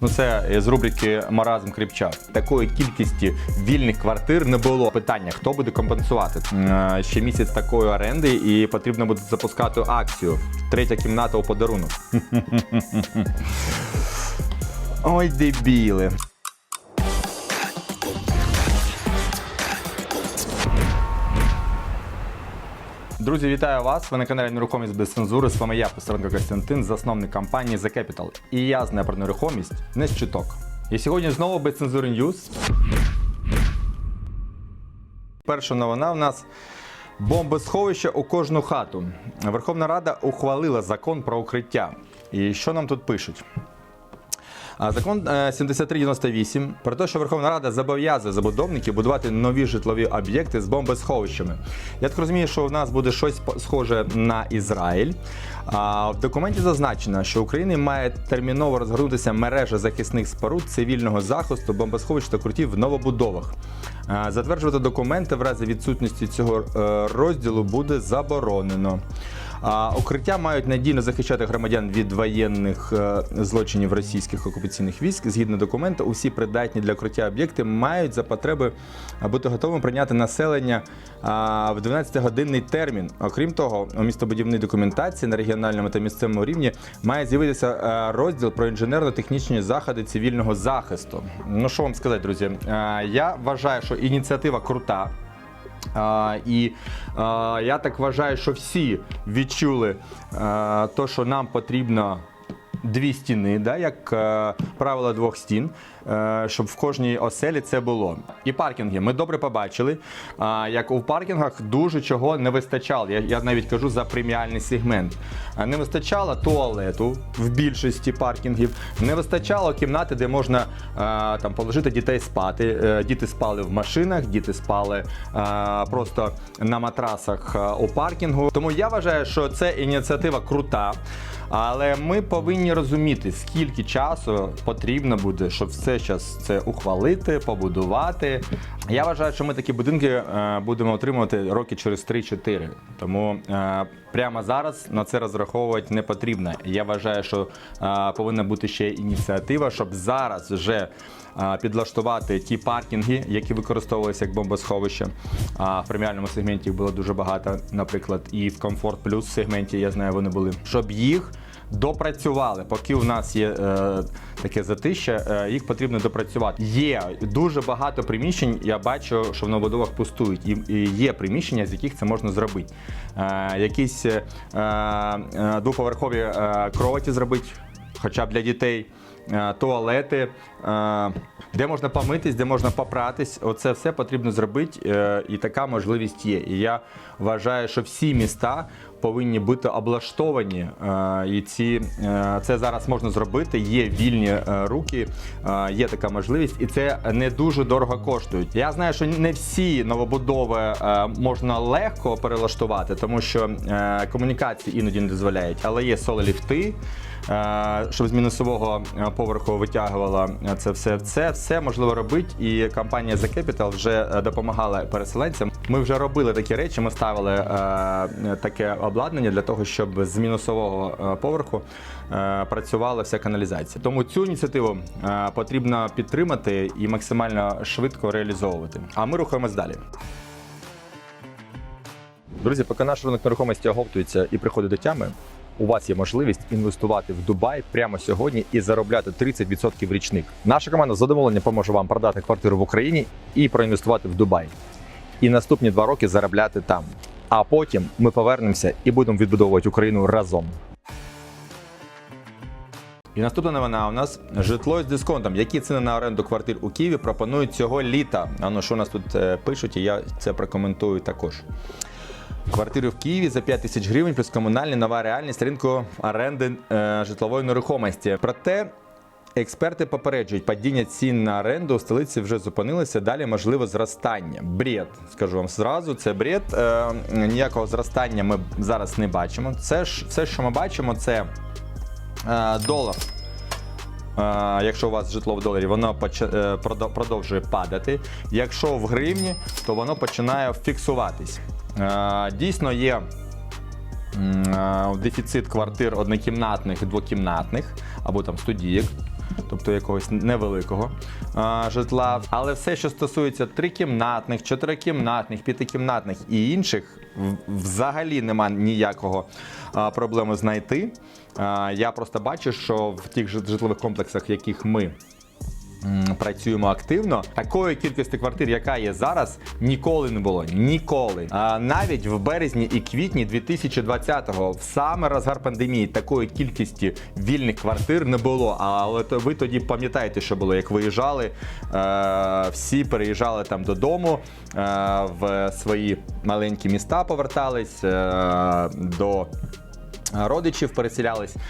Ну це з рубрики Маразм Кріпчак. Такої кількості вільних квартир не було. Питання: хто буде компенсувати? Е, Ще місяць такої оренди, і потрібно буде запускати акцію. Третя кімната у подарунок. Ой, дебіли. Друзі, вітаю вас! Ви на каналі Нерухомість без цензури. З вами я, Писаренко Костянтин, засновник компанії The Capital. І я знаю про нерухомість не з чуток. І сьогодні знову без цензури News. Перша новина в нас бомбосховище у кожну хату. Верховна Рада ухвалила закон про укриття. І що нам тут пишуть? Закон е, 7398 про те, що Верховна Рада зобов'язує забудовників будувати нові житлові об'єкти з бомбосховищами. Я так розумію, що в нас буде щось схоже на Ізраїль. А в документі зазначено, що Україні має терміново розгорнутися мережа захисних споруд цивільного захисту, бомбосховищ та крутів в новобудовах. Е, Затверджувати документи в разі відсутності цього е, розділу буде заборонено. А укриття мають надійно захищати громадян від воєнних е, злочинів російських окупаційних військ. Згідно документу, усі придатні для укриття об'єкти мають за потреби бути готовими прийняти населення в 12-годинний термін. Окрім того, у містобудівній документації на регіональному та місцевому рівні має з'явитися е, розділ про інженерно-технічні заходи цивільного захисту. Ну що вам сказати, друзі? Е, Я вважаю, що ініціатива крута. А, і а, я так вважаю, що всі відчули а, то, що нам потрібно дві стіни, да, як е, правило двох стін, е, щоб в кожній оселі це було. І паркінги. Ми добре побачили, а, як у паркінгах дуже чого не вистачало. Я, я навіть кажу за преміальний сегмент. Не вистачало туалету в більшості паркінгів, не вистачало кімнати, де можна е, там положити дітей спати. Е, Діти спали в машинах, діти спали е, просто на матрасах е, у паркінгу. Тому я вважаю, що це ініціатива крута. Але ми повинні розуміти, скільки часу потрібно буде, щоб все зараз це ухвалити, побудувати. Я вважаю, що ми такі будинки е, будемо отримувати роки через 3-4. Тому е, прямо зараз на це розраховувати не потрібно. Я вважаю, що повинна бути ще ініціатива, щоб зараз вже підлаштувати ті паркінги, які використовувалися як бомбосховище. А в преміальному сегменті було дуже багато, наприклад, і в комфорт плюс сегменті, я знаю, вони були, щоб їх. Допрацювали, поки у нас є е, таке затища, е, їх потрібно допрацювати. Є дуже багато приміщень. Я бачу, що в новобудовах пустують, і, і є приміщення, з яких це можна зробити. Е, якісь е, е, двоповерхові е, кроваті зробити, хоча б для дітей. е, Туалети, е, де можна помитись, де можна попратись. Оце все потрібно зробити, е, і така можливість є. І я вважаю, що всі міста повинні бути облаштовані. е, І ці, е, це зараз можна зробити. Є вільні е, руки, є така можливість, і це не дуже дорого коштує. Я знаю, що не всі новобудови можна легко перелаштувати, тому що комунікації іноді не дозволяють, але є соло-ліфти. Е, Щоб з мінусового е, поверху витягувала е, це все. Це все можливо робити, і компанія The Capital вже допомагала переселенцям. Ми вже робили такі речі. Ми ставили таке обладнання для того, щоб з мінусового поверху працювала вся каналізація. Тому цю ініціативу потрібно підтримати і максимально швидко реалізовувати. А ми рухаємось далі. Друзі, поки наш ринок нерухомості оговтується і приходить до тями, у вас є можливість інвестувати в Дубай прямо сьогодні і заробляти 30% річник. Наша команда з задоволенням поможе вам продати квартиру в Україні і проінвестувати в Дубай. І наступні два роки заробляти там. А потім ми повернемося і будемо відбудовувати Україну разом. І наступна новина у нас житло з дисконтом. Які ціни на оренду квартир у Києві пропонують цього літа? А ну що у нас тут е, пишуть, і я це прокоментую також. Квартири в Києві за 5 тисяч гривень плюс комунальні нова реальність ринку оренди е, житлової нерухомості. Проте експерти попереджують, падіння цін на оренду у столиці вже зупинилося. Далі можливе зростання. Бред, скажу вам зразу, це бред. Е, ніякого зростання ми зараз не бачимо. Це ж все, що ми бачимо, це е, долар. Е, Якщо у вас житло в доларі, воно е, продовжує падати. Якщо в гривні, то воно починає фіксуватись. Е, Дійсно є е, дефіцит квартир однокімнатних і двокімнатних або там студійок. тобто якогось невеликого а, житла. Але все, що стосується трикімнатних, чотирикімнатних, п'ятикімнатних і інших, взагалі нема ніякого проблеми знайти. Я просто бачу, що в тих житлових комплексах, в яких ми працюємо активно. Такої кількості квартир, яка є зараз, ніколи не було. Ніколи. А навіть в березні і квітні 2020-го, в саме розгар пандемії, такої кількості вільних квартир не було. Але то ви тоді пам'ятаєте, що було, як виїжджали, е, всі переїжджали там додому е, в свої маленькі міста, повертались е, до родичів переселялись. Е,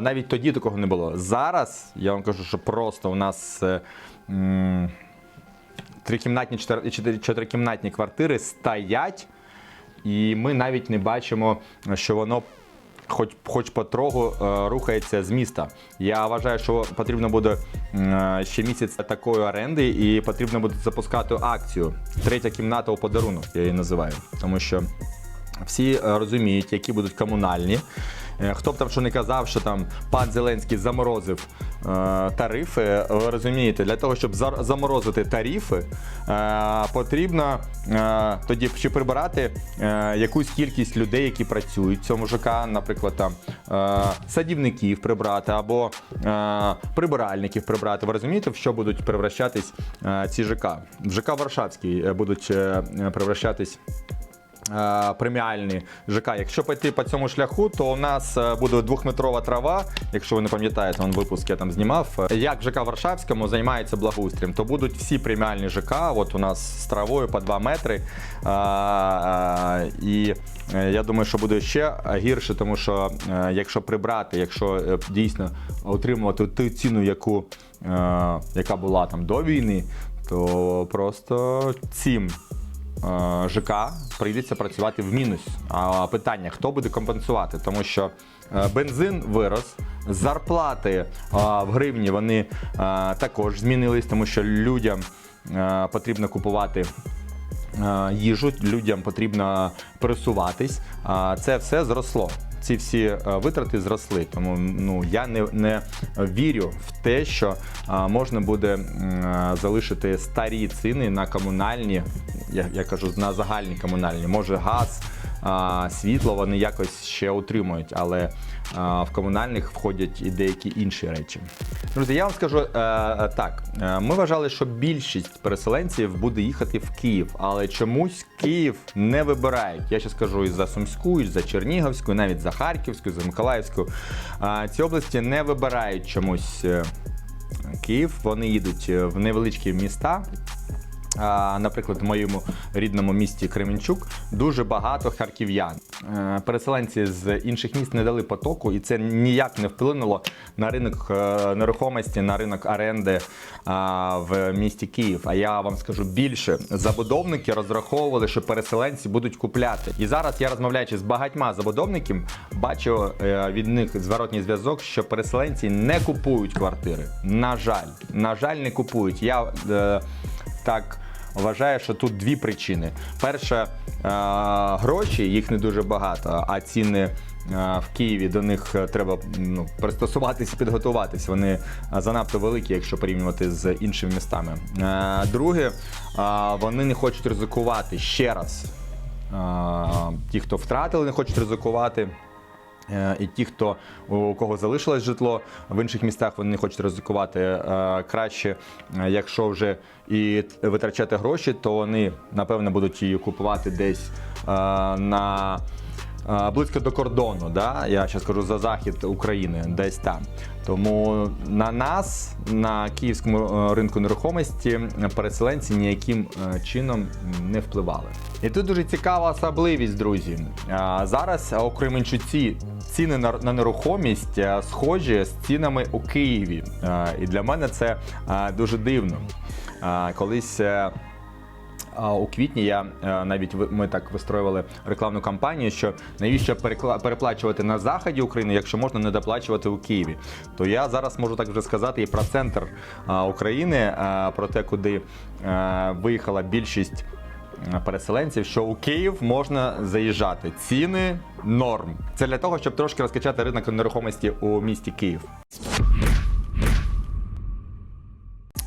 Навіть тоді такого не було. Зараз я вам кажу, що просто у нас е, трикімнатні, чотирикімнатні квартири стоять, і ми навіть не бачимо, що воно. Хоч, хоч потроху е, рухається з міста. Я вважаю, що потрібно буде м, ще місяць такої оренди, і потрібно буде запускати акцію. Третя кімната у подарунок, я її називаю. Тому що всі е, розуміють, які будуть комунальні. Е, Хто б там що не казав, що там пан Зеленський заморозив е, тарифи. Ви розумієте, для того, щоб зар- заморозити тарифи, е, потрібно е, тоді чи прибирати е, якусь кількість людей, які працюють в цьому ЖК, наприклад, там е, садівників прибрати або е, прибиральників прибрати. Ви розумієте, в що будуть превращатись е, ці ЖК? В ЖК Варшавський е, будуть е, е, превращатись е, преміальні ЖК. Якщо пойти по цьому шляху, то у нас е, буде двохметрова трава. Якщо ви не пам'ятаєте, он випуск я там знімав. Е, Як ЖК Варшавському займається благоустрієм, то будуть всі преміальні ЖК. От у нас з травою по 2 метри. Е, е, І е, я думаю, що буде ще гірше, тому що е, якщо прибрати, якщо е, дійсно отримувати ту ціну, яку, е, яка була там до війни, то просто цим е, ЖК прийдеться працювати в мінус. А питання: хто буде компенсувати? Тому що е, бензин вирос, зарплати е, в гривні вони е, також змінились, тому що людям е, потрібно купувати. е, Їжу людям потрібно пересуватись. Це все зросло. Ці всі е, витрати зросли. Тому ну я не, не вірю в те, що можна буде е, залишити старі ціни на комунальні, я, я кажу, на загальні комунальні. Може, газ, світло вони якось ще утримують, але в комунальних входять і деякі інші речі. Друзі, я вам скажу е, так: е, ми вважали, що більшість переселенців буде їхати в Київ, але чомусь Київ не вибирають. Я ще скажу і за Сумську, і за Чернігівську, і навіть за Харківську, за Миколаївську. Ці області не вибирають чомусь. е, Київ, вони їдуть в невеличкі міста. Наприклад, в моєму рідному місті Кременчук дуже багато харків'ян. Е, Переселенці з інших міст не дали потоку, і це ніяк не вплинуло на ринок е, нерухомості, на ринок оренди в місті Київ. А я вам скажу більше: забудовники розраховували, що переселенці будуть купляти. І зараз я розмовляючи з багатьма забудовниками, бачу е, від них зворотній зв'язок, що переселенці не купують квартири. На жаль, на жаль, не купують. Я е, так вважаю, що тут дві причини. Перша е, гроші, їх не дуже багато, а ціни. е, В Києві до них е, треба ну, пристосуватись, підготуватись. Вони занадто великі, якщо порівнювати з іншими містами. Друге, вони не хочуть ризикувати ще раз. Ті, хто втратили, не хочуть ризикувати. Е, І ті, хто у кого залишилось житло в інших містах, вони не хочуть ризикувати е, краще. е, Якщо вже і витрачати гроші, то вони напевно будуть її купувати десь на близько до кордону. Да? Я зараз кажу за захід України, десь там. Тому на нас, на київському е, ринку нерухомості, переселенці ніяким е, чином не впливали. І тут дуже цікава особливість, друзі. Зараз у Кременчуці ціни на нерухомість е, схожі з цінами у Києві. Е, І для мене це е, дуже дивно. Е, Колись. Е, у квітні я е, навіть ми так вистроювали рекламну кампанію, що навіщо переплачувати на заході України, якщо можна не доплачувати у Києві. То я зараз можу так вже сказати і про центр України, про те, куди е, виїхала більшість е, переселенців, що у Київ можна заїжджати. Ціни норм. Це для того, щоб трошки розкачати ринок нерухомості у місті Київ.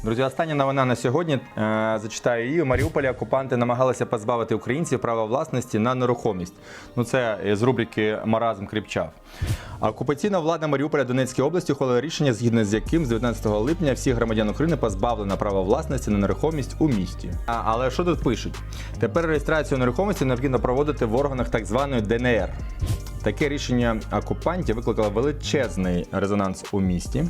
Друзі, остання новина на сьогодні. Е, зачитаю її. У Маріуполі окупанти намагалися позбавити українців права власності на нерухомість. Ну це з рубрики Маразм кріпчав. Окупаційна влада Маріуполя Донецької області ухвалила рішення, згідно з яким з 19 липня всіх громадян України позбавлено права власності на нерухомість у місті. А, але що тут пишуть? Тепер реєстрацію нерухомості необхідно проводити в органах так званої ДНР. Таке рішення окупантів викликало величезний резонанс у місті.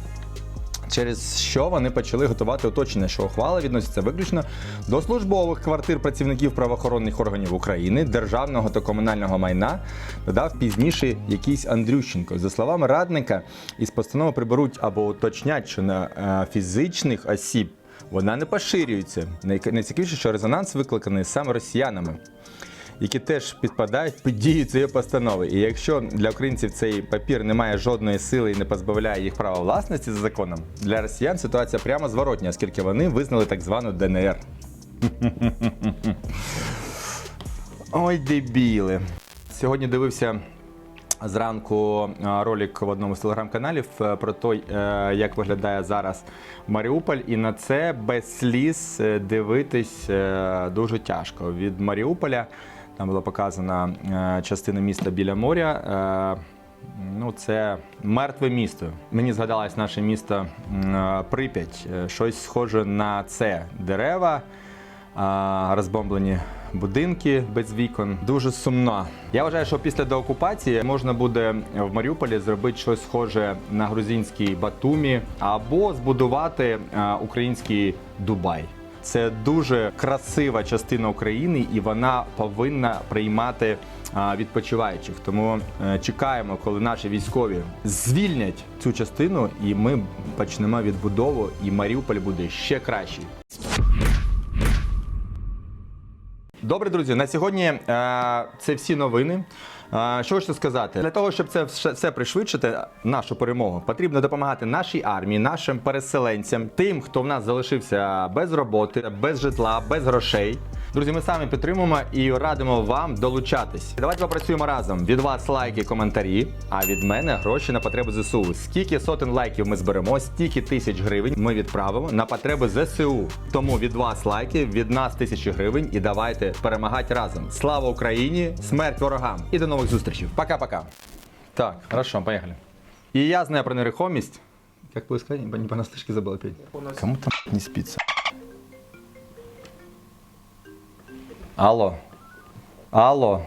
Через що вони почали готувати уточнення, що ухвала відноситься виключно до службових квартир працівників правоохоронних органів України, державного та комунального майна, додав пізніше якийсь Андрющенко. За словами радника, із постанови приберуть або уточнять, що на е, фізичних осіб вона не поширюється. Найцікавіше, що резонанс викликаний саме росіянами які теж підпадають під дію цієї постанови. І якщо для українців цей папір не має жодної сили і не позбавляє їх права власності за законом, для росіян ситуація прямо зворотня, оскільки вони визнали так звану ДНР. Ой, дебіли. Сьогодні дивився зранку ролик в одному з телеграм-каналів е, про те, як виглядає зараз Маріуполь, і на це без сліз е, дивитись е, дуже тяжко. Від Маріуполя там була показана е, частина міста біля моря. е, Ну, це мертве місто. Мені згадалось наше місто е, Прип'ять. Щось схоже на це. Дерева, розбомблені будинки без вікон. Дуже сумно. Я вважаю, що після деокупації можна буде в Маріуполі зробити щось схоже на грузинський Батумі або збудувати український Дубай. Це дуже красива частина України, і вона повинна приймати відпочиваючих. Тому е, чекаємо, коли наші військові звільнять цю частину, і ми почнемо відбудову, і Маріуполь буде ще кращий. Добре, друзі, на сьогодні е, це всі новини. Що хочу сказати? Для того, щоб це все пришвидшити, нашу перемогу, потрібно допомагати нашій армії, нашим переселенцям, тим, хто в нас залишився без роботи, без житла, без грошей. Друзі, ми самі підтримуємо і радимо вам долучатись. Давайте попрацюємо разом. Від вас лайки, коментарі, а від мене гроші на потреби ЗСУ. Скільки сотень лайків ми зберемо, стільки тисяч гривень ми відправимо на потреби ЗСУ. Тому від вас лайки, від нас тисячі гривень і давайте перемагати разом. Слава Україні! Смерть ворогам! І до нових нових зустрічей. Пока-пока. Так, хорошо, поїхали. І я знаю про нерухомість. Як було Не по понаслышке забыл опять. Кому там не спится? Алло. Алло.